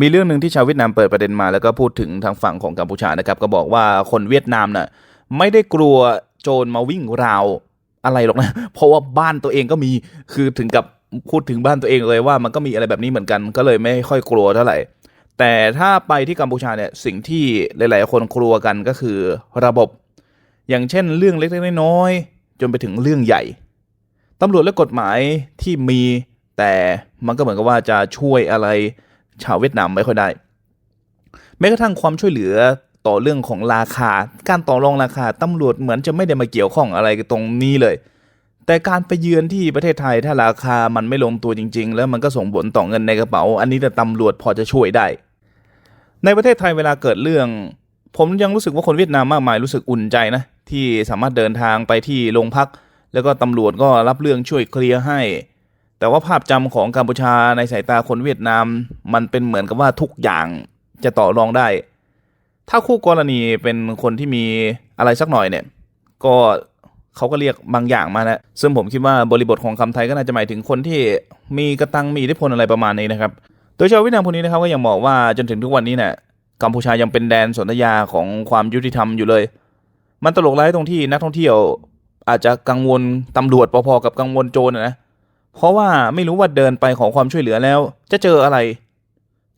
มีเรื่องหนึ่งที่ชาวเวียดนามเปิดประเด็นมา แล้วก็พูดถึงทางฝั่งของกัมพูชานะครับ ก็บอกว่าคนเวียดนามน่ะไม่ได้กลัวโจรมาวิ่งราวอะไรหรอกนะ เพราะว่าบ้านตัวเองก็มีคือถึงกับพูดถึงบ้านตัวเองเลยว่ามันก็มีอะไรแบบนี้เหมือนกัน ก็เลยไม่ค่อยกลัวเท่าไหร่ แต่ถ้าไปที่กัมพูชาเนี่ยสิ่งที่หลาย ๆ คนกลัวกันก็คือระบบ อย่างเช่น เรื่องเล็กๆน้อยๆจนไปถึงเรื่องใหญ่ตำรวจและกฎหมายที่มีแต่มันก็เหมือนกับว่าจะช่วยอะไร ชาวเวียดนามไม่ค่อยได้ แม้กระทั่งความช่วยเหลือต่อเรื่องของราคา การต่อรองราคาตำรวจเหมือนจะไม่ได้มาเกี่ยวข้องอะไรกับตรงนี้เลย แต่การไปเยือนที่ประเทศไทยถ้าราคามันไม่ลงตัวจริง ๆ แล้วมันก็ส่งผลต่อเงินในกระเป๋า อันนี้แต่ตำรวจพอจะช่วยได้ ในประเทศไทยเวลาเกิดเรื่อง ผมยังรู้สึกว่าคนเวียดนามมากมายรู้สึกอุ่นใจนะที่สามารถเดินทางไปที่โรงพัก แล้วก็ตำรวจก็รับเรื่องช่วยเคลียร์ให้ แต่ว่าภาพจำของกัมพูชาในสายตาคนเวียดนาม มันเป็นเหมือนกับว่าทุกอย่างจะต่อรองได้ ถ้าคู่กรณีเป็นคนที่มีอะไรสักหน่อยเนี่ย ก็เขาก็เรียกบางอย่างมานะซึ่งผมคิดว่าบริบทของคำไทยก็น่าจะหมายถึงคนที่มีกระตังมีอิทธิพลอะไรประมาณนี้นะครับ โดยชาวเวียดนามคนนี้นะครับก็ยังบอกว่าจนถึงทุกวันนี้เนี่ยกัมพูชายังเป็นแดนสนธยาของความยุติธรรมอยู่เลย มันตลกร้ายตรงที่นักท่องเที่ยวอาจจะกังวลตำรวจพอๆกับกังวลโจรนะ เพราะว่าไม่รู้ว่าเดินไปขอความช่วยเหลือแล้ว จะเจออะไร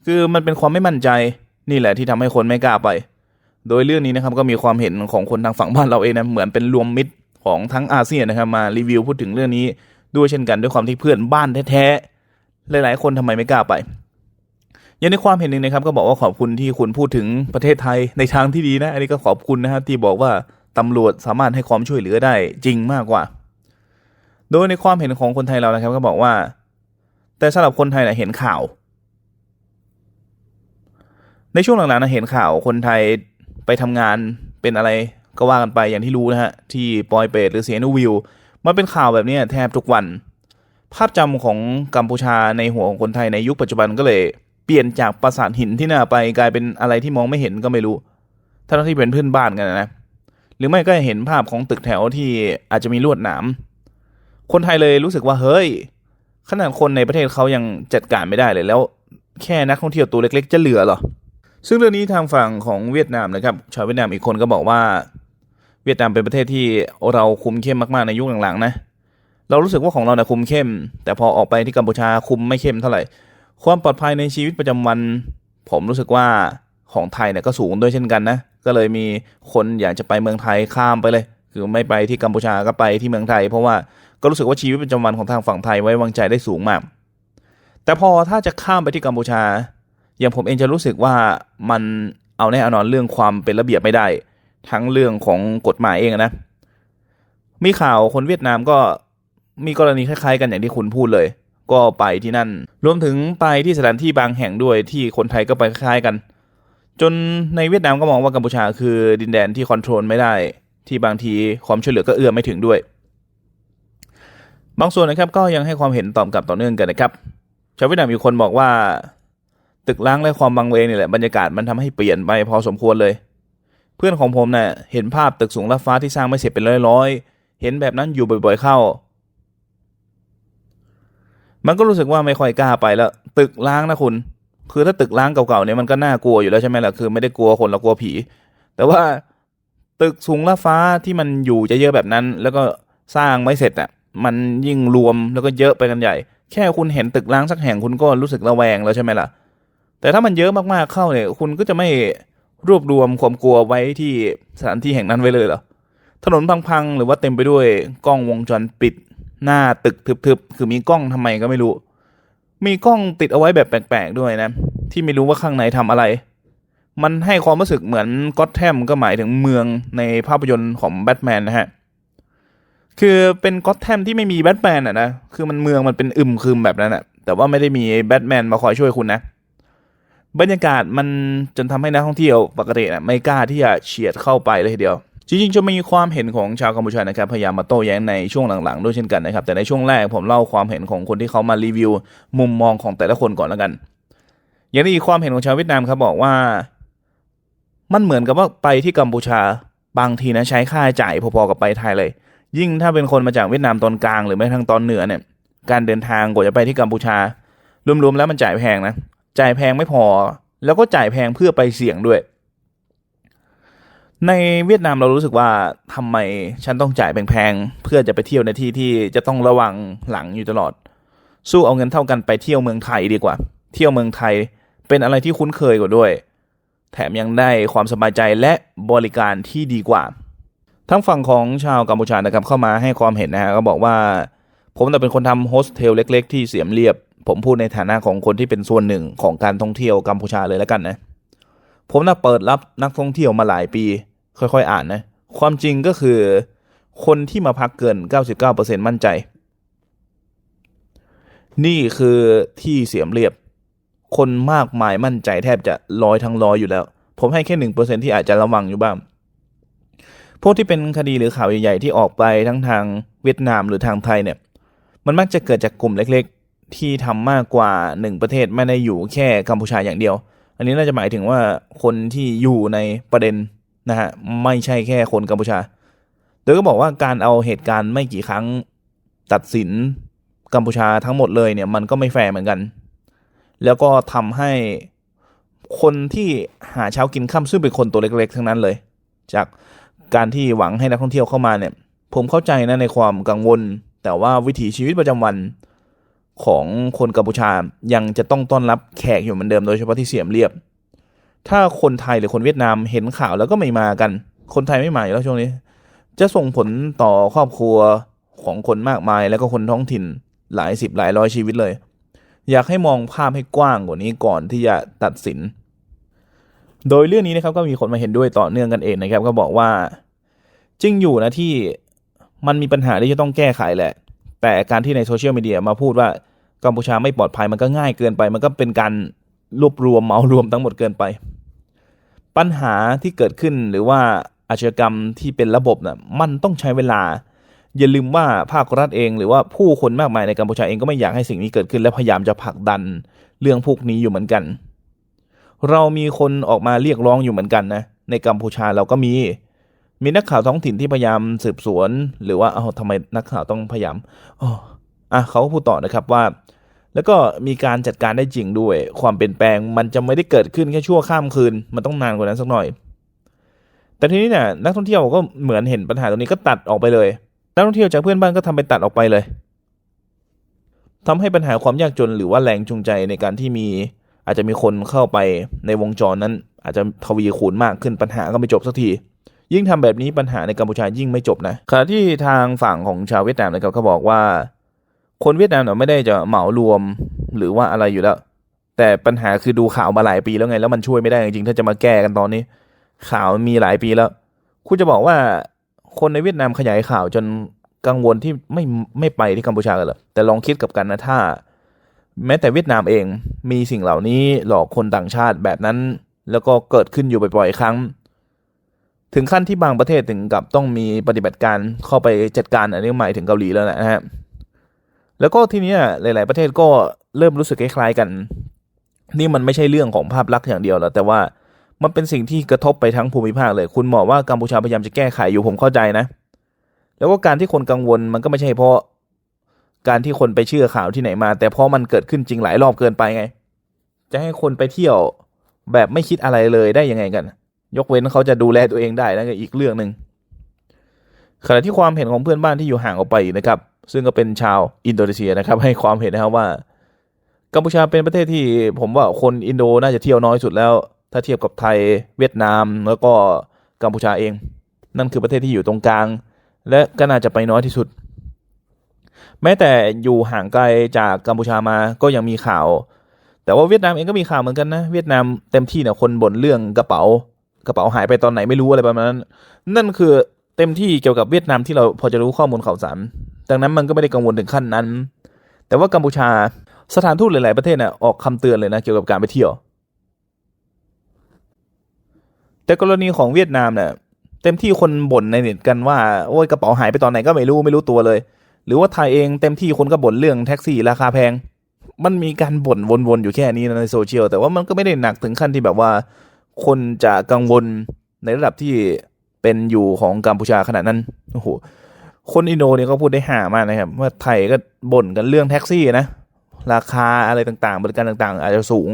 คือมันเป็นความไม่มั่นใจ นี่แหละที่ทำให้คนไม่กล้าไป โดยเรื่องนี้นะครับก็มีความเห็นของคนทางฝั่งบ้านเราเองนะเหมือนเป็นรวมมิตรของทั้งอาเซียนนะครับมารีวิวพูดถึงเรื่องนี้ด้วยเช่นกันด้วยความที่เพื่อนบ้านแท้ๆหลายๆ คนทำไมไม่กล้าไปยังในความเห็นหนึ่งนะครับก็บอกว่าขอบคุณที่คุณพูดถึงประเทศไทยในทางที่ดีนะ อันนี้ก็ขอบคุณนะครับที่บอกว่าตำรวจสามารถให้ความช่วยเหลือได้จริงมากกว่า โดยในความเห็นของคนไทยเรานะครับก็บอกว่า แต่สำหรับคนไทยนะเห็นข่าว ในช่วงหลังๆนะเห็นข่าวคนไทยไปทำงานเป็นอะไรก็ว่ากันไปอย่างที่รู้นะฮะ ที่ปอยเปตหรือเสียนูวิวมันเป็นข่าวแบบนี้แทบทุกวัน ภาพจำของกัมพูชาในหัวของคนไทยในยุคปัจจุบันก็เลยเปลี่ยนจากปราสาทหินที่น่าไปกลายเป็นอะไรที่มองไม่เห็นก็ไม่รู้ทั้งที่เป็นเพื่อนบ้านกันนะ หรือไม่ก็เห็นภาพของตึกแถวที่อาจจะมีลวดหนาม คนไทยเลยรู้สึกว่าเฮ้ยขนาดคนในประเทศเขายังจัดการไม่ได้เลย แล้วแค่นักท่องเที่ยวตัวเล็กๆ จะเหลือหรอ ซึ่งเรื่องนี้ทางฝั่งของเวียดนามนะครับ ชาวเวียดนามอีกคนก็บอกว่า เวียดนามเป็นประเทศที่เราคุมเข้มมากๆในยุคหลังๆนะ เรารู้สึกว่าของเราเนี่ยคุมเข้ม แต่พอออกไปที่กัมพูชาคุมไม่เข้มเท่าไหร่ ความปลอดภัยในชีวิตประจำวัน ผมรู้สึกว่าของไทยเนี่ยก็สูงด้วยเช่นกันนะ ก็เลยมีคนอยากจะไปเมืองไทยข้ามไปเลย คือไม่ไปที่กัมพูชาก็ไปที่เมืองไทย เพราะว่า ก็รู้สึกว่าชีวิตประจำวันของทางฝั่งไทยไว้วางใจได้สูงมาก แต่พอถ้าจะข้ามไปที่กัมพูชา อย่างผมเองจะรู้สึกว่ามันเอาแน่เอานอนเรื่องความเป็นระเบียบไม่ได้ ทั้งเรื่องของกฎหมายเองนะ มีข่าวคนเวียดนามก็มีกรณีคล้ายๆ กันอย่างที่คุณพูดเลย ก็ไปที่นั่น รวมถึงไปที่สถานที่บางแห่งด้วยที่คนไทยก็ไปคล้ายๆกัน จนในเวียดนามก็มองว่ากัมพูชาคือดินแดนที่คอนโทรลไม่ได้ ที่บางทีความช่วยเหลือก็เอื้อไม่ถึงด้วย บางส่วนนะครับก็ยังให้ความเห็นตอบกลับต่อเนื่องกันนะครับ ชาวเวียดนามมีคนบอกว่า ตึกล้างและความบังเวงนี่แหละบรรยากาศมันทำให้เปลี่ยนไปพอสมควรเลย เพื่อนของผมเนะ่ยเห็นภาพตึกสูงลัฟ้าที่สร้างไม่เสร็จเป็นร้อยๆ เห็นแบบนั้นอยู่บ่อยๆเข้า มันก็รู้สึกว่าไม่ค่อยกล้าไปแล้ว ตึกล้างนะคุณ คือถ้าตึกล้างเก่าๆเนี่ยมันก็น่ากลัวอยู่แล้วใช่ไหมล่ะคือไม่ได้กลัวคนเรากลัวผี แต่ว่าตึกสูงละฟ้าที่มันอยู่จะเยอะแบบนั้น แล้วก็สร้างไม่เสร็จอะ มันยิ่งรวมแล้วก็เยอะไปกันใหญ่ แค่คุณเห็นตึกล้างสักแห่งคุณก็รู้สึกระแวงแล้วใช่ไหมล่ะ แต่ถ้ามันเยอะมากๆเข้าเนี่ย คุณก็จะไม่รวบรวมความกลัวไว้ที่สถานที่แห่งนั้นไว้เลยเหรอ ถนนพังๆหรือว่าเต็มไปด้วยกล้องวงจรปิด หน้าตึกทึบๆ คือมีกล้องทำไมก็ไม่รู้ มีกล้องติดเอาไว้แบบแปลกๆด้วยนะ ที่ไม่รู้ว่าข้างในทำอะไร มันให้ความรู้สึกเหมือนก็อตแทมก็หมายถึงเมืองในภาพยนตร์ของแบทแมนนะฮะ คือเป็นก็อตแทมที่ไม่มีแบทแมนอะนะ คือมันเมืองมันเป็นอึมครึมแบบนั้นอะ แต่ว่าไม่ได้มีแบทแมนมาคอยช่วยคุณนะ บรรยากาศมันจนทำให้นักท่องเที่ยวปกตินะไม่กล้าที่จะเฉียดเข้าไปเลยทีเดียว จริงๆจะมีความเห็นของชาวกัมพูชานะครับ พยายามมาโต้แย้งในช่วงหลังๆ ด้วยเช่นกันนะครับ แต่ในช่วงแรกผมเล่าความเห็นของคนที่เขามารีวิว มุมมองของแต่ละคนก่อนแล้วกัน อย่างนี้ความเห็นของชาวเวียดนามครับบอกว่า มันเหมือนกับว่าไปที่กัมพูชาบางทีนะใช้ค่าใช้จ่ายพอๆกับไปไทยเลย ยิ่งถ้าเป็นคนมาจากเวียดนามตอนกลางหรือไม่ทางตอนเหนือเนี่ย การเดินทางกว่าจะไปที่กัมพูชารวมๆแล้วมันจ่ายแพงนะ จ่ายแพงไม่พอ แล้วก็จ่ายแพงเพื่อไปเสี่ยงด้วย ในเวียดนามเรารู้สึกว่าทำไมฉันต้องจ่ายแพงๆเพื่อจะไปเที่ยวในที่ที่จะต้องระวังหลังอยู่ตลอด สู้เอาเงินเท่ากันไปเที่ยวเมืองไทยดีกว่า เที่ยวเมืองไทยเป็นอะไรที่คุ้นเคยกว่าด้วย แถมยังได้ความสบายใจและบริการที่ดีกว่า ทั้งฝั่งของชาวกัมพูชานะครับเข้ามาให้ความเห็นนะฮะก็บอกว่า ผมแต่เป็นคนทำโฮสเทลเล็ก ๆ ที่เสียมเรียบ ผมพูดในฐานะของคนที่เป็นส่วนหนึ่งของการท่องเที่ยวกัมพูชาเลยแล้วกันนะผมน่ะเปิดรับนักท่องเที่ยวมาหลายปี ค่อยๆ อ่านนะความจริงก็คือ คนที่มาพักเกิน 99%มั่นใจ นี่คือที่เสียมเรียบ คนมากมายมั่นใจแทบจะร้อยทั้งร้อยอยู่แล้ว ผมให้แค่หนึ่งเปอร์เซ็นที่อาจจะระวังอยู่บ้าง พวกที่เป็นคดีหรือข่าวใหญ่ๆที่ออกไปทั้งทางเวียดนามหรือทางไทยเนี่ยมันมักจะเกิดจากกลุ่มเล็กๆ ที่ทำมากกว่าหนึ่งประเทศไม่ได้อยู่แค่กัมพูชาอย่างเดียว อันนี้น่าจะหมายถึงว่าคนที่อยู่ในประเด็นนะฮะไม่ใช่แค่คนกัมพูชา โดยก็บอกว่าการเอาเหตุการณ์ไม่กี่ครั้งตัดสินกัมพูชาทั้งหมดเลยเนี่ยมันก็ไม่แฟร์เหมือนกัน แล้วก็ทำให้คนที่หาเช้ากินข้ามซึ่งเป็นคนตัวเล็กๆ ทั้งนั้นเลย จาก การที่หวังให้นักท่องเที่ยวเข้ามาเนี่ย ผมเข้าใจนะในความกังวล แต่ว่าวิถีชีวิตประจำวันของคนกัมพูชายังจะต้องต้อนรับแขกอยู่เหมือนเดิมโดยเฉพาะที่เสียมเรียบ ถ้าคนไทยหรือคนเวียดนามเห็นข่าวแล้วก็ไม่มากัน คนไทยไม่มาอยู่แล้วช่วงนี้ จะส่งผลต่อครอบครัวของคนมากมาย แล้วก็คนท้องถิ่นหลายสิบหลายร้อยชีวิตเลย อยากให้มองภาพให้กว้างกว่านี้ก่อนที่จะตัดสิน โดยเรื่องนี้นะครับก็มีคนมาเห็นด้วยต่อเนื่องกันเองนะครับ ก็บอกว่าจริงอยู่นะที่มันมีปัญหาที่จะต้องแก้ไขแหละ แต่การที่ในโซเชียลมีเดียมาพูดว่ากัมพูชาไม่ปลอดภัยมันก็ง่ายเกินไป มันก็เป็นการรวบรวมเมารวมทั้งหมดเกินไป ปัญหาที่เกิดขึ้นหรือว่าอาชญากรรมที่เป็นระบบน่ะมันต้องใช้เวลา อย่าลืมว่าภาครัฐเอง หรือว่าผู้คนมากมายในกัมพูชาเองก็ไม่อยากให้สิ่งนี้เกิดขึ้นและพยายามจะผลักดันเรื่องพวกนี้อยู่เหมือนกัน เรามีคนออกมาเรียกร้องอยู่เหมือนกันนะ ในกัมพูชาเราก็มี มีนักข่าวท้องถิ่นที่พยายามสืบสวน หรือว่าเอาทำไมนักข่าวต้องพยายามอ๋ออะเขาพูดต่อนะครับว่า แล้วก็มีการจัดการได้จริงด้วย ความเปลี่ยนแปลงมันจะไม่ได้เกิดขึ้นแค่ชั่วข้ามคืน มันต้องนานกว่านั้นสักหน่อย แต่ทีนี้เนี่ยนักท่องเที่ยวก็เหมือนเห็นปัญหาตรงนี้ก็ตัดออกไปเลยนักท่องเที่ยวจากเพื่อนบ้านก็ทำเป็นตัดออกไปเลยทำให้ปัญหาความยากจนหรือว่าแรงจูงใจในการที่มี อาจจะมีคนเข้าไปในวงจรนั้น อาจจะทวีคูณมากขึ้นปัญหาก็ไม่จบสักที ยิ่งทำแบบนี้ปัญหาในกัมพูชายิ่งไม่จบนะขณะที่ทางฝั่งของชาวเวียดนามนะครับเขาบอกว่า คนเวียดนามเนี่ยไม่ได้จะเหมารวมหรือว่าอะไรอยู่แล้ว แต่ปัญหาคือดูข่าวมาหลายปีแล้วไง แล้วมันช่วยไม่ได้จริงๆถ้าจะมาแก้กันตอนนี้ ข่าวมีหลายปีแล้ว คุณจะบอกว่าคนในเวียดนามขยายข่าวจนกังวลที่ไม่ไม่ไปที่กัมพูชากันเหรอแต่ลองคิดกับกันนะถ้า แม้แต่เวียดนามเองมีสิ่งเหล่านี้หลอกคนต่างชาติแบบนั้น แล้วก็เกิดขึ้นอยู่บ่อยๆครั้ง ถึงขั้นที่บางประเทศถึงกับต้องมีปฏิบัติการเข้าไปจัดการอันนี้หมายถึงเกาหลีแล้วนะฮะแล้วก็ทีนี้หลาย ๆประเทศก็เริ่มรู้สึกคล้ายๆกัน นี่มันไม่ใช่เรื่องของภาพลักษณ์อย่างเดียวแล้วแต่ว่ามันเป็นสิ่งที่กระทบไปทั้งภูมิภาคเลย คุณบอกว่ากัมพูชาพยายามจะแก้ไขอยู่ผมเข้าใจนะ แล้วก็การที่คนกังวลมันก็ไม่ใช่เพราะ การที่คนไปเชื่อข่าวที่ไหนมา แต่เพราะมันเกิดขึ้นจริงหลายรอบเกินไปไง จะให้คนไปเที่ยวแบบไม่คิดอะไรเลยได้ยังไงกัน ยกเว้นเขาจะดูแลตัวเองได้นั่นก็อีกเรื่องหนึ่งขณะที่ความเห็นของเพื่อนบ้านที่อยู่ห่างออกไปนะครับ ซึ่งก็เป็นชาวอินโดนีเซียนะครับ ให้ความเห็นนะครับว่ากัมพูชาเป็นประเทศที่ผมว่าคนอินโดน่าจะเที่ยวน้อยสุดแล้ว ถ้าเทียบกับไทยเวียดนามแล้วก็กัมพูชาเอง นั่นคือประเทศที่อยู่ตรงกลาง และก็น่าจะไปน้อยที่สุด แม้แต่อยู่ห่างไกลจากกัมพูชามาก็ยังมีข่าว แต่ว่าเวียดนามเองก็มีข่าวเหมือนกันนะ เวียดนามเต็มที่เนี่ยคนบ่นเรื่องกระเป๋ากระเป๋าหายไปตอนไหนไม่รู้อะไรประมาณนั้น นั่นคือเต็มที่เกี่ยวกับเวียดนามที่เราพอจะรู้ข้อมูลข่าวสาร ดังนั้นมันก็ไม่ได้กังวลถึงขั้นนั้น แต่ว่ากัมพูชาสถานทูตหลาย ๆ ประเทศเนี่ยออกคำเตือนเลยนะเกี่ยวกับการไปเที่ยว แต่กรณีของเวียดนามเนี่ยเต็มที่คนบ่นในเน็ตกันว่าโอ้ยกระเป๋าหายไปตอนไหนก็ไม่รู้ไม่รู้ตัวเลย หรือว่าไทยเองเต็มที่คนก็บ่นเรื่องแท็กซี่ราคาแพง มันมีการบ่นวนๆอยู่แค่นี้นะในโซเชียลแต่ว่ามันก็ไม่ได้หนักถึงขั้นที่แบบว่า คนจะกังวลในระดับที่เป็นอยู่ของกัมพูชาขนาดนั้นโอ้โหคนอินโดเนี่ยก็พูดได้ห่ามากนะครับว่าไทยก็บ่นกันเรื่องแท็กซี่นะราคาอะไรต่างๆ บริการต่างๆ อาจจะสูง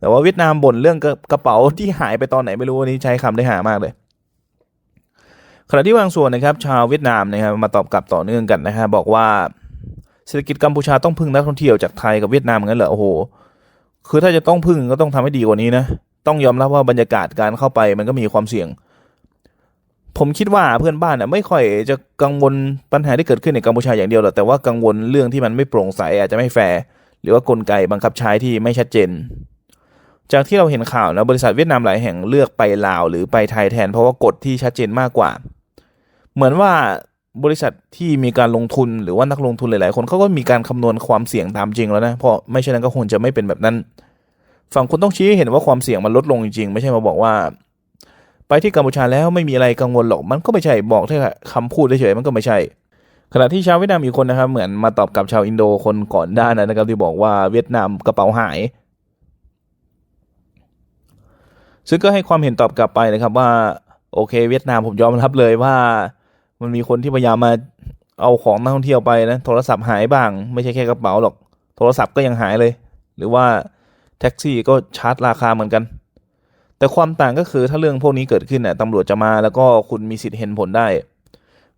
แต่ว่าเวียดนามบ่นเรื่องกระเป๋าที่หายไปตอนไหนไม่รู้วันนี้ใช้คำได้หามากเลย ขณะที่บางส่วนนะครับชาวเวียดนามนะครับมาตอบกลับต่อเนื่องกันนะฮะบอกว่าเศรษฐกิจกัมพูชาต้องพึ่งนักท่องเที่ยวจากไทยกับเวียดนามงั้นเหรอโอ้โห คือถ้าจะต้องพึ่งก็ต้องทำให้ดีกว่านี้นะต้องยอมรับว่าบรรยากาศการเข้าไปมันก็มีความเสี่ยง ผมคิดว่าเพื่อนบ้านน่ะไม่ค่อยจะกังวลปัญหาที่เกิดขึ้นในกัมพูชาอย่างเดียวหรอกแต่ว่ากังวลเรื่องที่มันไม่โปร่งใสอาจจะไม่แฟร์หรือว่ากลไกบังคับใช้ที่ไม่ชัดเจน จากที่เราเห็นข่าวนะบริษัทเวียดนามหลายแห่งเลือกไปลาวหรือไปไทยแทน เพราะว่ากฎที่ชัดเจนมากกว่า เหมือนว่าบริษัทที่มีการลงทุนหรือว่านักลงทุนหลาย ๆ คนเขาก็มีการคำนวณความเสี่ยงตามจริงแล้วนะเพราะไม่เช่นนั้นก็คงจะไม่เป็นแบบนั้น ฝั่งคุณต้องชี้ให้เห็นว่าความเสี่ยงมันลดลงจริง ๆ ไม่ใช่มาบอกว่า ไปที่กัมพูชาแล้วไม่มีอะไรกังวลหรอกมันก็ไม่ใช่บอกแค่คำพูดเฉยๆมันก็ไม่ใช่ ขณะที่ชาวเวียดนามอีกคนนะครับ เหมือนมาตอบกับชาวอินโดคนก่อนด้านนะครับที่บอกว่าเวียดนามกระเป๋าหาย ซึ่งก็ให้ความเห็นตอบกลับไปนะครับว่าโอเค เวียดนามผมยอมรับเลยว่า มันมีคนที่พยายามมาเอาของนักท่องเที่ยวไปนะโทรศัพท์หายบ้าง ไม่ใช่แค่กระเป๋าหรอก โทรศัพท์ก็ยังหายเลย หรือว่าแท็กซี่ก็ชาร์จราคาเหมือนกัน แต่ความต่างก็คือถ้าเรื่องพวกนี้เกิดขึ้นเนี่ยตำรวจจะมาแล้วก็คุณมีสิทธิ์เห็นผลได้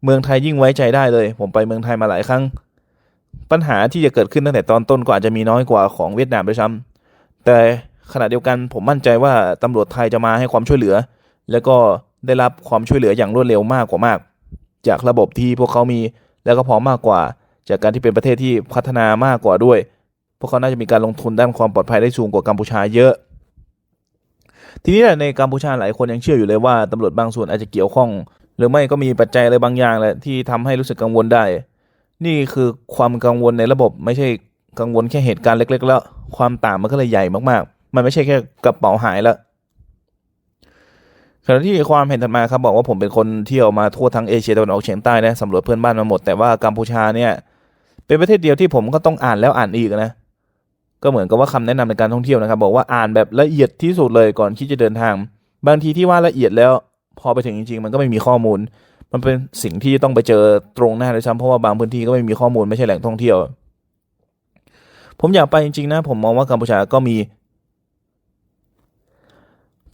เมืองไทยยิ่งไว้ใจได้เลย ผมไปเมืองไทยมาหลายครั้ง ปัญหาที่จะเกิดขึ้นตั้งแต่ตอนต้นก็อาจจะมีน้อยกว่าของเวียดนามด้วยซ้ำแต่ขณะเดียวกันผมมั่นใจว่าตำรวจไทยจะมาให้ความช่วยเหลือ แล้วก็ได้รับความช่วยเหลืออย่างรวดเร็วมากกว่ามาก จากระบบที่พวกเขามี แล้วก็พร้อมมากกว่า จากการที่เป็นประเทศที่พัฒนามากกว่าด้วย พวกเขาน่าจะมีการลงทุนด้านความปลอดภัยได้สูงกว่ากัมพูชาเยอะ ทีนี้แหละในกัมพูชาหลายคนยังเชื่ออยู่เลยว่าตำรวจบางส่วนอาจจะเกี่ยวข้อง หรือไม่ก็มีปัจจัยอะไรบางอย่างแหละที่ทำให้รู้สึกกังวลได้ นี่คือความกังวลในระบบไม่ใช่กังวลแค่เหตุการณ์เล็ก ๆ แล้ว ความต่างมันก็เลยใหญ่มากๆ มันไม่ใช่แค่กระเป๋าหายแล้ว ณะที่ความเห็นถัดมาครับบอกว่าผมเป็นคนเที่ยวมาทั่วทั้งเอเชียตะวันออกเฉียงใต้นะสำรวจเพื่อนบ้านมาหมดแต่ว่ากัมพูชาเนี่ย เป็นประเทศเดียวที่ผมก็ต้องอ่านแล้วอ่านอีกนะก็เหมือนกับว่าคำแนะนำในการท่องเที่ยวนะครับ บอกว่าอ่านแบบละเอียดที่สุดเลยก่อนที่จะเดินทาง บางทีที่ว่าละเอียดแล้ว พอไปถึงจริง ๆ มันก็ไม่มีข้อมูล มันเป็นสิ่งที่ต้องไปเจอตรงหน้าเลยซ้ำเพราะว่าบางพื้นที่ก็ไม่มีข้อมูลไม่ใช่แหล่งท่องเที่ยว ผมอยากไปจริงๆนะผมมองว่ากัมพูชาก็มี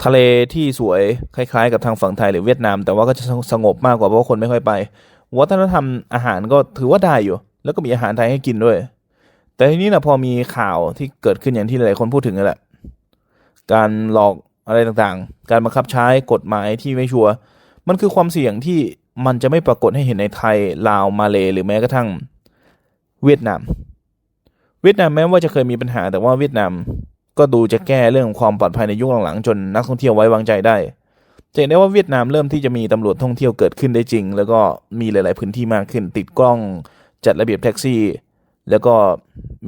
ทะเลที่สวยคล้ายๆ กับทางฝั่งไทยหรือเวียดนาม แต่ว่าก็จะสงบมากกว่าเพราะาคนไม่ค่อยไป วัฒนธรรมอาหารก็ถือว่าได้อยู่ แล้วก็มีอาหารไทยให้กินด้วย แต่ทีนี้นะพอมีข่าวที่เกิดขึ้นอย่างที่หลายคนพูดถึงนั่นแหละการหลอกอะไรต่างๆ การบังคับใช้กฎหมายที่ไม่ชัวร์มันคือความเสี่ยงที่มันจะไม่ปรากฏให้เห็นในไทยลาวมาเลหรือแม้กระทั่ง เวียดนาม เวียดนามแม้ว่าจะเคยมีปัญหาแต่ว่าเวียดนาม ก็ดูจะแก้เรื่องความปลอดภัยในยุคหลังๆจนนักท่องเที่ยวไว้วางใจได้จะเห็นได้ว่าเวียดนามเริ่มที่จะมีตำรวจท่องเที่ยวเกิดขึ้นได้จริง แล้วก็มีหลาย ๆ พื้นที่มากขึ้น ติดกล้องจัดระเบียบแท็กซี่ แล้วก็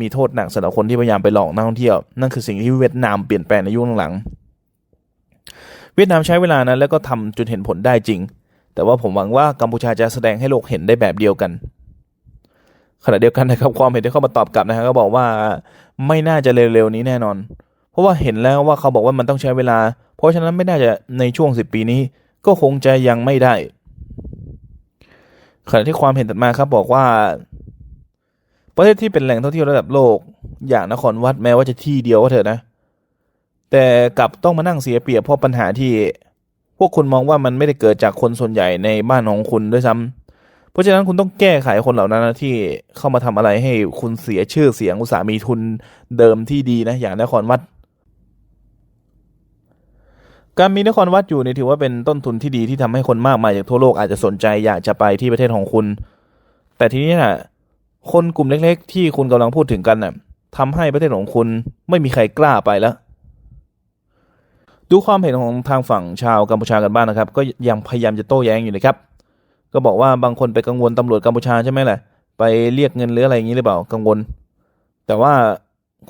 มีโทษหนักสำหรับคนที่พยายามไปหลอกนักท่องเที่ยว นั่นคือสิ่งที่เวียดนามเปลี่ยนแปลงในยุคหลังๆเวียดนามใช้เวลานั้นแล้วก็ทำจนเห็นผลได้จริง แต่ว่าผมหวังว่ากัมพูชาจะแสดงให้โลกเห็นได้แบบเดียวกันขณะเดียวกันนะครับความเห็นที่เข้ามาตอบกลับนะครับก็บอกว่า ไม่น่าจะเร็วๆนี้แน่นอน เพราะว่าเห็นแล้วว่าเขาบอกว่ามันต้องใช้เวลา เพราะฉะนั้นไม่น่าจะในช่วงสิบปีนี้ ก็คงจะยังไม่ได้ ขณะที่ความเห็นถัดมาครับบอกว่า ประเทศที่เป็นแหล่งท่องเที่ยวระดับโลก อย่างนครวัดแม้ว่าจะที่เดียวก็เถอะนะ แต่กลับต้องมานั่งเสียเปรียบเพราะปัญหาที่ พวกคุณมองว่ามันไม่ได้เกิดจากคนส่วนใหญ่ในบ้านของคุณด้วยซ้ำเพ ราะฉะนั้นคุณต้องแก้ไขคนเหล่านั้นนะที่เข้ามาทำอะไรให้คุณเสียชื่อเสียงอุตสาหมีทุนเดิมที่ดีนะ อย่างนครวัด การมีนครวัดอยู่นี่ถือว่าเป็นต้นทุนที่ดีที่ทำให้คนมากมายจากทั่วโลกอาจจะสนใจอยากจะไปที่ประเทศของคุณ แต่ทีนี้น่ะคนกลุ่มเล็กๆ ที่คุณกำลังพูดถึงกันน่ะทำให้ประเทศของคุณไม่มีใครกล้าไปแล้ว ดูความเห็นของทางฝั่งชาวกัมพูชากันบ้างนะครับ ก็ยังพยายามจะโต้แย้งอยู่นะครับ ก็บอกว่าบางคนไปกังวลตำรวจกัมพูชาใช่ไหมแหละไปเรียกเงินหรืออะไรอย่างนี้หรือเปล่ากังวล แต่ว่า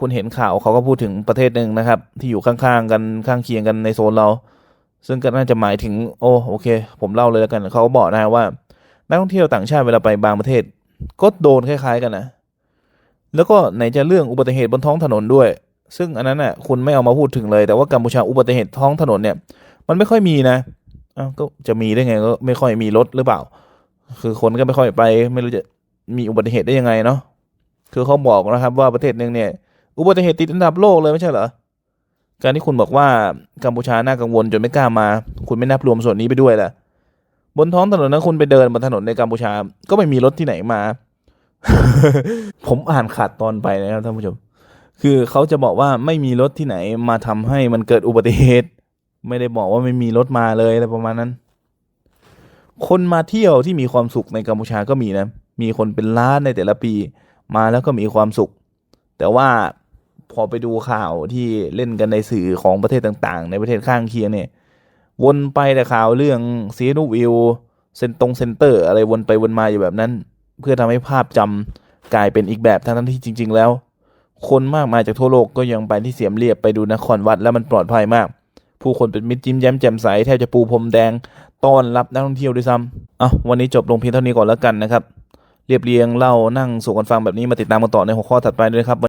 คุณเห็นข่าวเขาก็พูดถึงประเทศหนึ่งนะครับ ที่อยู่ข้างๆกันข้างเคียงกันในโซนเรา ซึ่งก็น่าจะหมายถึงโอ้โอเค ผมเล่าเลยแล้วกันเขาบอกนะว่า นักท่องเที่ยวต่างชาติเวลาไปบางประเทศ ก็โดนคล้าย ๆ กันนะแล้วก็ไหนจะเรื่องอุบัติเหตุบนท้องถนนด้วย ซึ่งอันนั้นน่ะคุณไม่เอามาพูดถึงเลย แต่ว่ากัมพูชาอุบัติเหตุท้องถนนเนี่ย มันไม่ค่อยมีนะ อ้าวก็จะมีได้ไงก็ไม่ค่อยมีรถหรือเปล่า คือคนก็ไม่ค่อยไป ไม่รู้จะมีอุบัติเหตุได้ยังไงเนาะคือเขาบอกนะครับ ว่าประเทศหนึ่งเนี่ย อุบัติเหตุติดอันดับโลกเลยไม่ใช่เหรอการที่คุณบอกว่ากัมพูชาน่ากังวลจนไม่กล้ามา คุณไม่นับรวมส่วนนี้ไปด้วยล่ะบนท้องถนนนั้นคุณไปเดินบนถนนในกัมพูชา ก็ไม่มีรถที่ไหนมา ผมอ่านขาดตอนไปนะครับท่านผู้ชม คือเขาจะบอกว่าไม่มีรถที่ไหนมาทำให้มันเกิดอุบัติเหตุ ไม่ได้บอกว่าไม่มีรถมาเลยอะไรประมาณนั้น คนมาเที่ยวที่มีความสุขในกัมพูชาก็มีนะ มีคนเป็นล้านในแต่ละปี มาแล้วก็มีความสุข แต่ว่าพอไปดูข่าวที่เล่นกันในสื่อของประเทศต่างๆ ในประเทศข้างเคียงเนี่ย วนไปแต่ข่าวเรื่องซีนูวิวเซนตรงเซนเตอร์ อะไรวนไปวนมาอยู่แบบนั้น เพื่อทำให้ภาพจำกลายเป็นอีกแบบทั้งๆที่จริง ๆ แล้ว คนมากมายจากทั่วโลกก็ยังไปที่เสียมเรียบไปดูนครวัดแล้วมันปลอดภัยมาก ผู้คนเป็นมิตรจิ้มแย้มแจ่มใสแทบจะปูพรมแดงต้อนรับนักท่องเที่ยวด้วยซ้ำอะวันนี้จบลงเพียงเท่านี้ก่อนแล้วกันนะครับ เรียบเรียงเล่านั่งสู่กันฟังแบบนี้มาติดตามกันต่อในหัวข้อถัดไปด้วยครับ